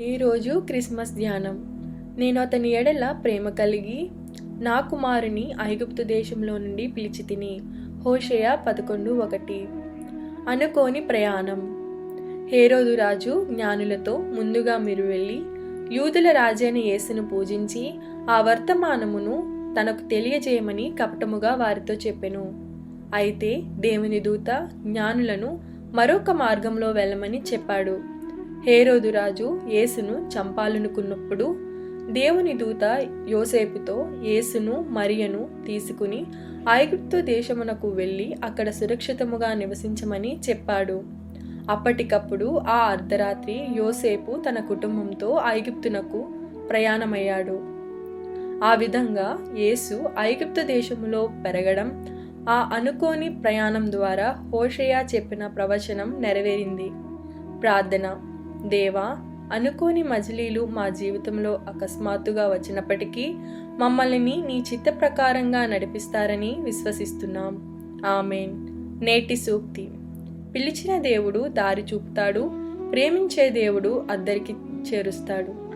ఈరోజు క్రిస్మస్ ధ్యానం. నేను అతని ఎడల ప్రేమ కలిగి నా కుమారుని ఐగుప్తు దేశంలో నుండి పిలిచి తిని హోషయ పదకొండు ఒకటి. అనుకోని ప్రయాణం. హేరోదు రాజు జ్ఞానులతో ముందుగా మీరు వెళ్ళి యూదుల రాజైన యేసును పూజించి ఆ వర్తమానమును తనకు తెలియజేయమని కపటముగా వారితో చెప్పెను. అయితే దేవుని దూత జ్ఞానులను మరొక మార్గంలో వెళ్ళమని చెప్పాడు. హేరోదురాజు యేసును చంపాలనుకున్నప్పుడు దేవుని దూత యోసేపుతో యేసును మరియను తీసుకుని ఐగుప్తు దేశమునకు వెళ్ళి అక్కడ సురక్షితముగా నివసించమని చెప్పాడు. అప్పటికప్పుడు ఆ అర్ధరాత్రి యోసేపు తన కుటుంబంతో ఐగుప్తునకు ప్రయాణమయ్యాడు. ఆ విధంగా యేసు ఐగుప్తు దేశములో పెరగడం ఆ అనుకోని ప్రయాణం ద్వారా హోషయా చెప్పిన ప్రవచనం నెరవేరింది. ప్రార్థన. దేవా అనుకోని మజిలీలు మా జీవితంలో అకస్మాత్తుగా వచ్చినప్పటికీ మమ్మల్ని నీ చిత్త ప్రకారంగా నడిపిస్తారని విశ్వసిస్తున్నాం. ఆమెన్. నేటి సూక్తి. పిలిచిన దేవుడు దారి చూపుతాడు ప్రేమించే దేవుడు అద్దరికి చేరుస్తాడు.